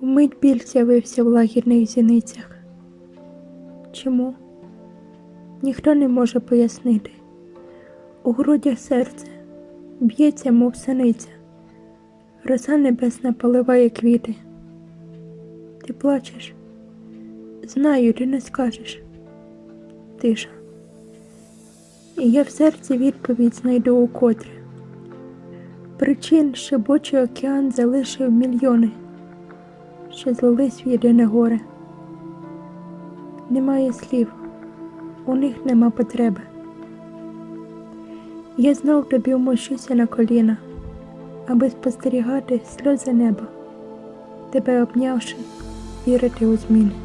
Вмить біль з'явився в лагідних зіницях. Чому? Ніхто не може пояснити. У грудях серце б'ється, мов синиця. Роса небесна поливає квіти. Ти плачеш? Знаю, ти не скажеш. Тиша. І я в серці відповідь знайду укотре. Причин шибочий океан залишив мільйони, що злились в єдине горе. Немає слів, у них нема потреби. Я знов тобі вмощуся на коліна, аби спостерігати сльози неба, тебе обнявши, вірити у зміни.